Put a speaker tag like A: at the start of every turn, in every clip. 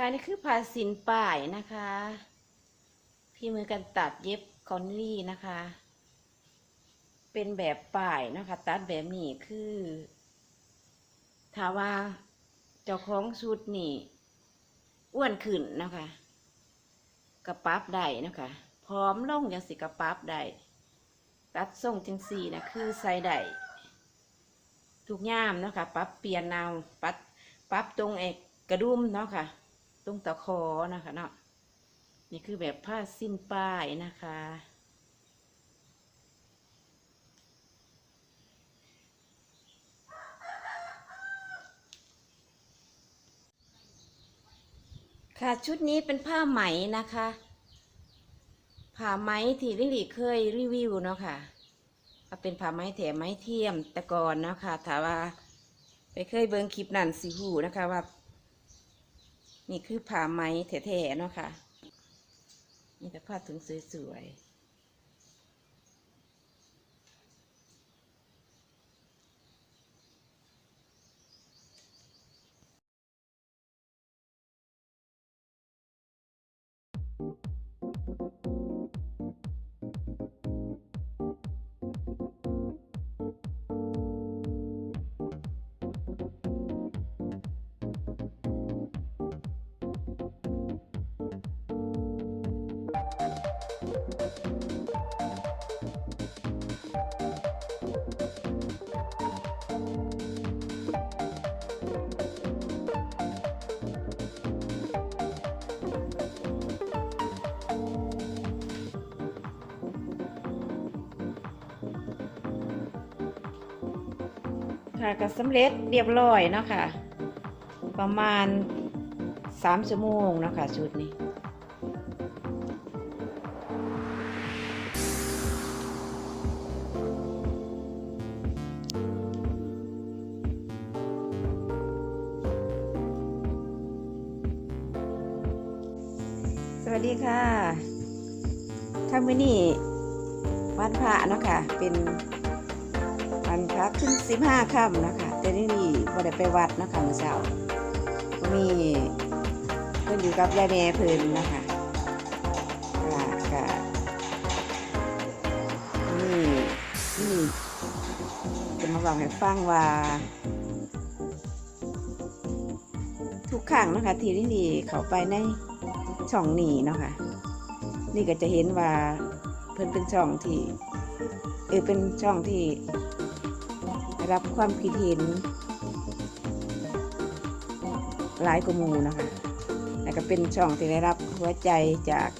A: ค่ะนี่คือผ้าสินป่ายนะคะ ที่มือกันตัดเย็บคอนลี่นะคะ เป็นแบบป่ายนะคะ ตัดแบบนี้คือถ้าว่าเจ้าของชุดนี่อ้วนขึ้นนะคะ กระปับได้นะคะพร้อมลงอย่างสิกระปับได้ตัดทรงจังสี่นะคือใส่ได้ทุกย่ามเนาะคะปรับเปลี่ยนแนวปรับปรับตรงเอกกระดุมเนาะค่ะ ตรงตะคอนะคะเนาะนี่คือแบบผ้าสิ้นป้ายนะคะ ค่ะชุดนี้เป็นผ้าไหมนะคะผ้าไหมที่ลิลี่เคยรีวิวเนาะค่ะเอาเป็นผ้าไหมแถมไหมเทียมแต่ก่อนเนาะค่ะถ้าว่าไปเคยเบิ่งคลิปนั่นสิหูนะคะว่า นี่คือผ้าไหมแท้ๆเนาะค่ะนี่แต่ผ้าถุงสวยๆ ค่ะก็สำเร็จเรียบร้อยเนาะค่ะประมาณสามชั่วโมงเนาะค่ะชุดนี้สวัสดีค่ะค่ำมื้อนี้วันพระเนาะค่ะ เป็น นพระขึ้นสิบห้าค่ำนะคะ แต่นี่นี่บ่ได้ไปวัดนะคะเมื่อเช้าก็มีเพิ่อนอยู่กับยายแม่เพิ่นนะคะก็ก็นี่นี่จะมาบอกให้ฟังว่า ทุกครั้งนะคะ ที่นี่นี่เขาไปในช่องนี้เนาะค่ะนี่ก็จะเห็นว่าเพิ่นเป็นช่องที่เออเป็นช่องที่ รับความคิดเห็นหลายกว่ามูนะคะแล้วก็เป็นช่องที่ได้รับหัวใจจาก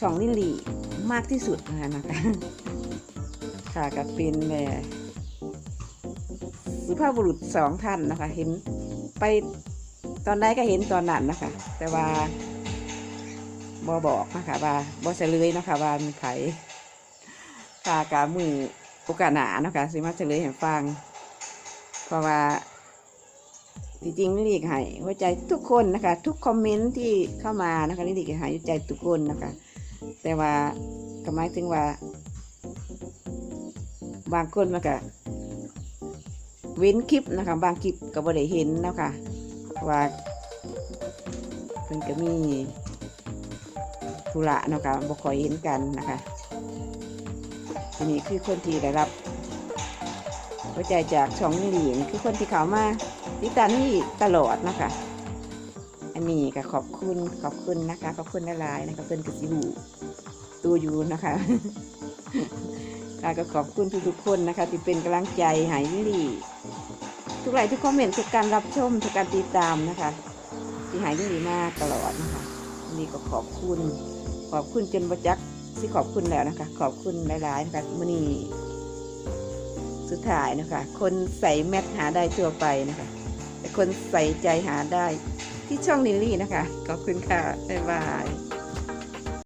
A: ช่องลิลลี่มากที่สุดนะคะคะค่ะก็เป็นแม่สุภาพบุรุษสองท่านนะคะ เห็นไปตอนใดก็เห็นตอนนั้นนะคะ แต่ว่าบอบอกนะคะว่าบอเฉลยนะคะว่ามีไผกากามือ โอกาสหนานะคะสิมาเฉลยให้ฟัง เพราะว่าจริงๆนี่ลีกให้หัวใจทุกคนนะคะ ทุกคอมเมนต์ที่เข้ามานะคะนี่ลีกให้หัวใจทุกคนนะคะ แต่ว่าก็หมายถึงว่า บางคนมันก็เว้นคลิปนะคะ บางคลิปก็บ่ได้เห็นนะคะว่าเพิ่นก็มีธุระนะคะบ่ค่อยเห็นกันนะคะ อันนี้คือคนที่ได้รับหัวใจจากช่องนี่หลีนคือคนที่เขามาติดตามนี่ตลอดนะคะ อันนี้ก็ขอบคุณขอบคุณนะคะ ขอบคุณหลายนะคะเพิ่นก็สิหูตัวยูนะคะค่ะก็ขอบคุณทุกๆคนนะคะ ที่เป็นกำลังใจใหายนี่หลีทุกไลค์ทุกคอมเมนต์ทุกการรับชมทุกการติดตามนะคะ ที่หายดีมากตลอดนะคะนี่ก็ขอบคุณ ขอบคุณจนประจักษ์ ที่ขอบคุณแล้วนะคะ ขอบคุณหลายๆนะคะมือนีสุดท้ายนะคะ คนใส่แมทหาได้ทั่วไปนะคะ แต่คนใส่ใจหาได้ที่ช่องลิลลี่นะคะ ขอบคุณค่ะ บ๊ายบาย